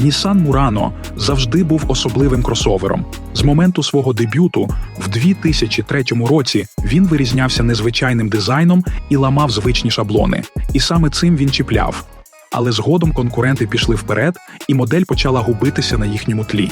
Nissan Murano завжди був особливим кросовером. З моменту свого дебюту в 2003 році він вирізнявся незвичайним дизайном і ламав звичні шаблони. І саме цим він чіпляв. Але згодом конкуренти пішли вперед, і модель почала губитися на їхньому тлі.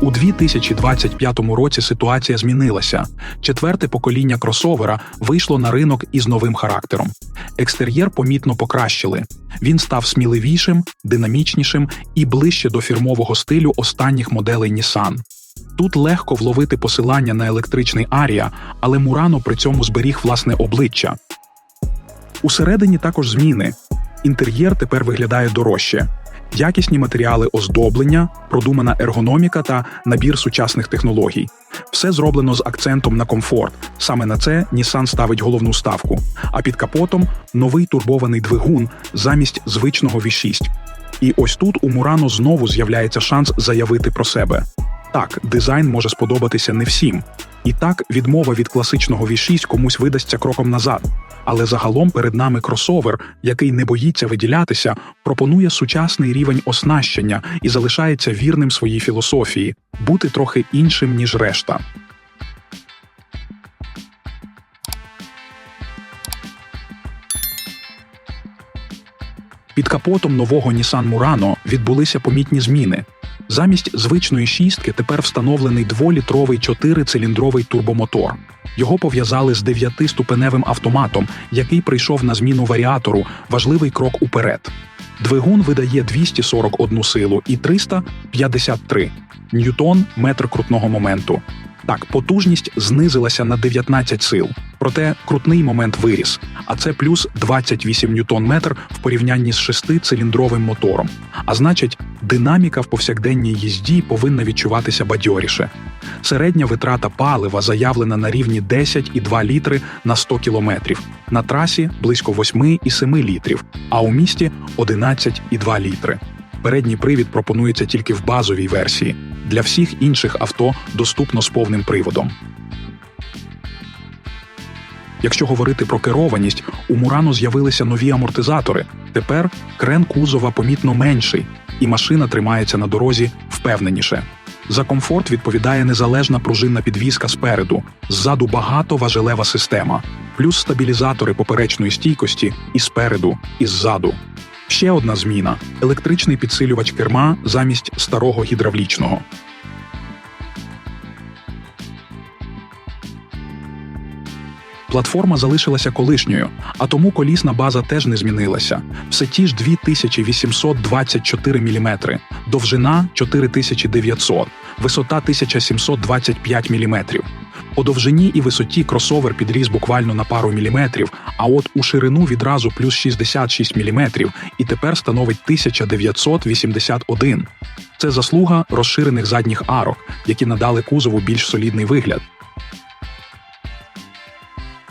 У 2025 році ситуація змінилася. Четверте покоління кросовера вийшло на ринок із новим характером. Екстер'єр помітно покращили. Він став сміливішим, динамічнішим і ближче до фірмового стилю останніх моделей Nissan. Тут легко вловити посилання на електричний Арія, але Мурано при цьому зберіг власне обличчя. Усередині також зміни. Інтер'єр тепер виглядає дорожче. Якісні матеріали оздоблення, продумана ергономіка та набір сучасних технологій. Все зроблено з акцентом на комфорт. Саме на це Nissan ставить головну ставку. А під капотом новий турбований двигун замість звичного V6. І ось тут у Мурано знову з'являється шанс заявити про себе. Так, дизайн може сподобатися не всім. І так, відмова від класичного V6 комусь видасться кроком назад. Але загалом перед нами кросовер, який не боїться виділятися, пропонує сучасний рівень оснащення і залишається вірним своїй філософії бути трохи іншим ніж решта. Під капотом нового Nissan Murano відбулися помітні зміни. Замість звичної шістки тепер встановлений дволітровий чотирициліндровий турбомотор. Його пов'язали з дев'ятиступеневим автоматом, який прийшов на зміну варіатору, важливий крок уперед. Двигун видає 241 силу і 353 ньютон метр крутного моменту. Так, потужність знизилася на 19 сил, проте крутний момент виріс, а це плюс 28 ньютон метр в порівнянні з шестициліндровим мотором. А значить, динаміка в повсякденній їзді повинна відчуватися бадьоріше. Середня витрата палива заявлена на рівні 10,2 літри на 100 кілометрів, на трасі близько 8,7 літрів, а у місті 11,2 літри. Передній привід пропонується тільки в базовій версії. Для всіх інших авто доступно з повним приводом. Якщо говорити про керованість, у Мурано з'явилися нові амортизатори. Тепер крен кузова помітно менший, і машина тримається на дорозі впевненіше. За комфорт відповідає незалежна пружинна підвізка спереду, ззаду багатоважелева система, плюс стабілізатори поперечної стійкості і спереду, і ззаду. Ще одна зміна електричний підсилювач керма замість старого гідравлічного. Платформа залишилася колишньою, а тому колісна база теж не змінилася. Все ті ж 2824 мм, довжина 4900, висота 1725 мм. По довжині і висоті кросовер підріс буквально на пару міліметрів, а от у ширину відразу плюс 66 міліметрів і тепер становить 1981. Це заслуга розширених задніх арок, які надали кузову більш солідний вигляд.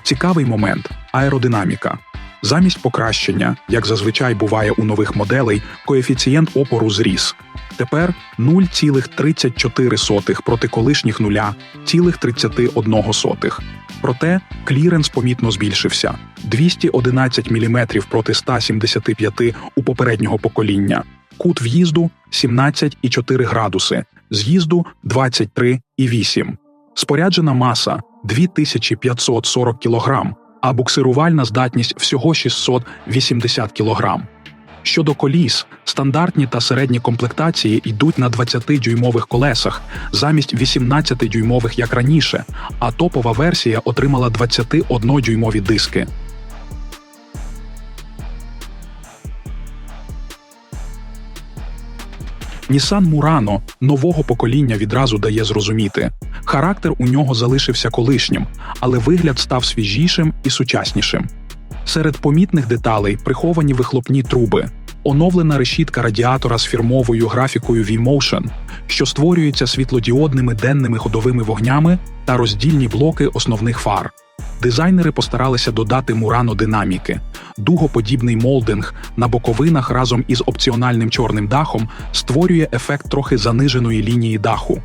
Цікавий момент аеродинаміка. Замість покращення, як зазвичай буває у нових моделей, коефіцієнт опору зріс. Тепер 0,34 проти колишніх 0,31. Проте кліренс помітно збільшився 211 мм проти 175 у попереднього покоління. Кут в'їзду 17,4 градуси, з'їзду 23,8. Споряджена маса 2540 кг, а буксирувальна здатність всього 680 кг. Щодо коліс, стандартні та середні комплектації йдуть на 20-дюймових колесах замість 18-дюймових як раніше, а топова версія отримала 21-дюймові диски. Nissan Murano нового покоління відразу дає зрозуміти. Характер у нього залишився колишнім, але вигляд став свіжішим і сучаснішим. Серед помітних деталей приховані вихлопні труби, оновлена решітка радіатора з фірмовою графікою V-Motion, що створюється світлодіодними денними ходовими вогнями та роздільні блоки основних фар. Дизайнери постаралися додати Мурано динаміки. Дугоподібний молдинг на боковинах разом із опціональним чорним дахом створює ефект трохи заниженої лінії даху.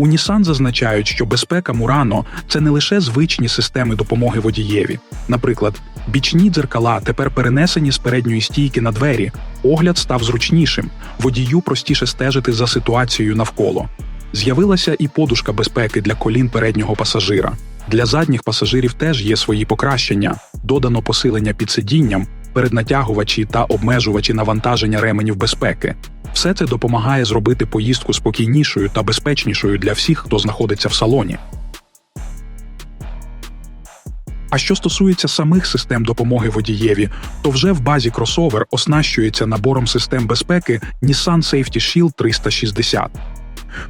У Nissan зазначають, що безпека Murano – це не лише звичні системи допомоги водієві. Наприклад, бічні дзеркала тепер перенесені з передньої стійки на двері, огляд став зручнішим, водію простіше стежити за ситуацією навколо. З'явилася і подушка безпеки для колін переднього пасажира. Для задніх пасажирів теж є свої покращення, додано посилення під сидінням, переднатягувачі та обмежувачі навантаження ременів безпеки. Все це допомагає зробити поїздку спокійнішою та безпечнішою для всіх, хто знаходиться в салоні. А що стосується самих систем допомоги водієві, то вже в базі кросовер оснащується набором систем безпеки Nissan Safety Shield 360.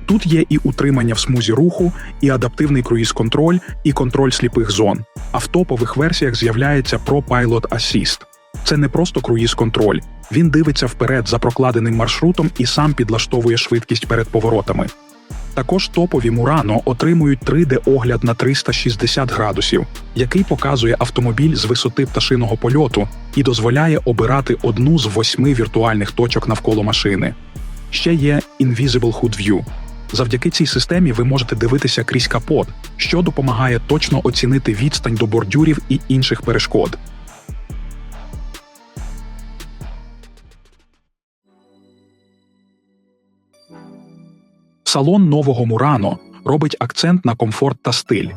Тут є і утримання в смузі руху, і адаптивний круїз-контроль, і контроль сліпих зон. А в топових версіях з'являється Pro Pilot Assist. Це не просто круїз-контроль. Він дивиться вперед за прокладеним маршрутом і сам підлаштовує швидкість перед поворотами. Також топові Мурано отримують 3D-огляд на 360 градусів, який показує автомобіль з висоти пташиного польоту і дозволяє обирати одну з восьми віртуальних точок навколо машини. Ще є Invisible Hood View. Завдяки цій системі ви можете дивитися крізь капот, що допомагає точно оцінити відстань до бордюрів і інших перешкод. Салон нового Мурано робить акцент на комфорт та стиль.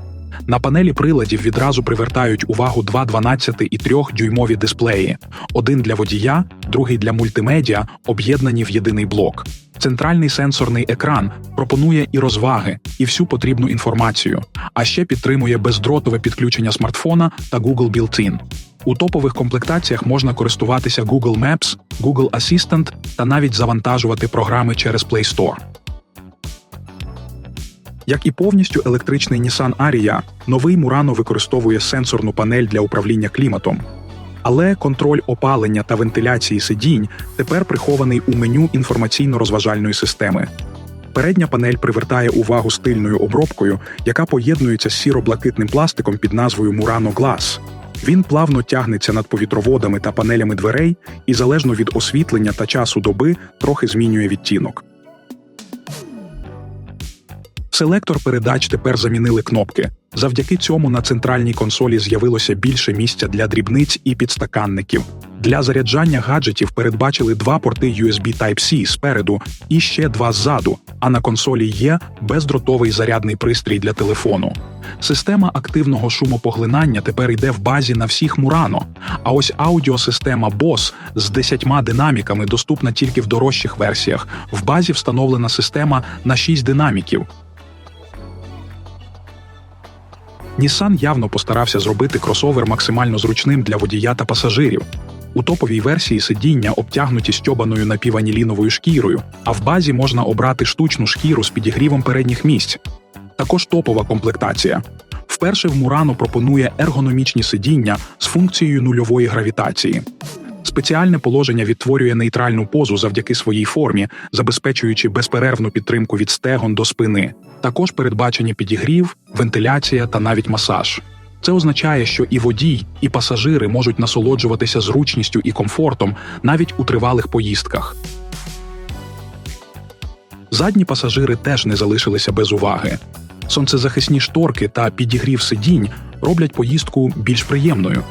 На панелі приладів відразу привертають увагу два 12 і 3-дюймові дисплеї: один для водія, другий для мультимедіа, об'єднані в єдиний блок. Центральний сенсорний екран пропонує і розваги, і всю потрібну інформацію, а ще підтримує бездротове підключення смартфона та Google Built-in. У топових комплектаціях можна користуватися Google Maps, Google Assistant та навіть завантажувати програми через Play Store. Як і повністю електричний Nissan Ariya, новий Murano використовує сенсорну панель для управління кліматом. Але контроль опалення та вентиляції сидінь тепер прихований у меню інформаційно-розважальної системи. Передня панель привертає увагу стильною обробкою, яка поєднується з сіро-блакитним пластиком під назвою Murano Glass. Він плавно тягнеться над повітроводами та панелями дверей і залежно від освітлення та часу доби трохи змінює відтінок. Селектор передач тепер замінили кнопки. Завдяки цьому на центральній консолі з'явилося більше місця для дрібниць і підстаканників. Для заряджання гаджетів передбачили два порти USB Type-C спереду і ще два ззаду, а на консолі є бездротовий зарядний пристрій для телефону. Система активного шумопоглинання тепер йде в базі на всіх Murano, а ось аудіосистема BOSE з 10 динаміками доступна тільки в дорожчих версіях. В базі встановлена система на 6 динаміків. Nissan явно постарався зробити кросовер максимально зручним для водія та пасажирів. У топовій версії сидіння обтягнуті стьобаною напіваніліновою шкірою, а в базі можна обрати штучну шкіру з підігрівом передніх місць. Також топова комплектація. Вперше в Мурано пропонує ергономічні сидіння з функцією нульової гравітації. Спеціальне положення відтворює нейтральну позу завдяки своїй формі, забезпечуючи безперервну підтримку від стегон до спини. Також передбачені підігрів, вентиляція та навіть масаж. Це означає, що і водій, і пасажири можуть насолоджуватися зручністю і комфортом навіть у тривалих поїздках. Задні пасажири теж не залишилися без уваги. Сонцезахисні шторки та підігрів сидінь роблять поїздку більш приємною.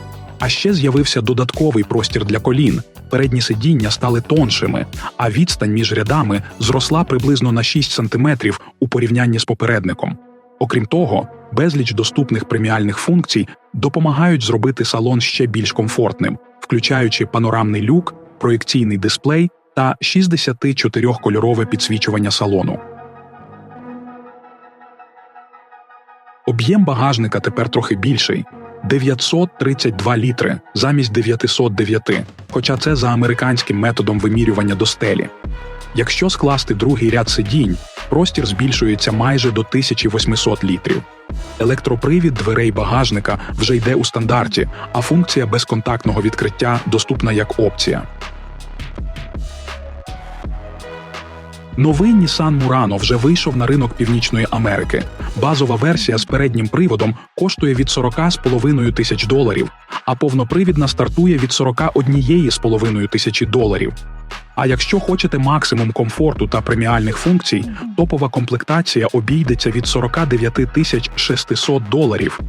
А ще з'явився додатковий простір для колін. Передні сидіння стали тоншими, а відстань між рядами зросла приблизно на 6 см у порівнянні з попередником. Окрім того, безліч доступних преміальних функцій допомагають зробити салон ще більш комфортним, включаючи панорамний люк, проєкційний дисплей та 64-кольорове підсвічування салону. Об'єм багажника тепер трохи більший 932 літри замість 909, хоча це за американським методом вимірювання до стелі. Якщо скласти другий ряд сидінь, простір збільшується майже до 1800 літрів. Електропривід дверей багажника вже йде у стандарті, а функція безконтактного відкриття доступна як опція. Новий Nissan Murano вже вийшов на ринок Північної Америки. Базова версія з переднім приводом коштує від 40,5 тисяч доларів, а повнопривідна стартує від 41,5 тисячі доларів. А якщо хочете максимум комфорту та преміальних функцій, топова комплектація обійдеться від 49 тисяч 600 доларів.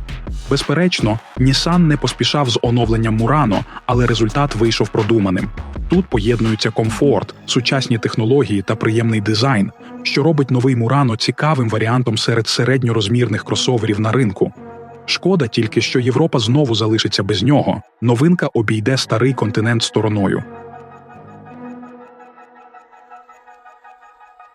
Безперечно, Nissan не поспішав з оновленням Murano, але результат вийшов продуманим. Тут поєднуються комфорт, сучасні технології та приємний дизайн, що робить новий Murano цікавим варіантом серед середньорозмірних кросоверів на ринку. Шкода тільки, що Європа знову залишиться без нього. Новинка обійде старий континент стороною.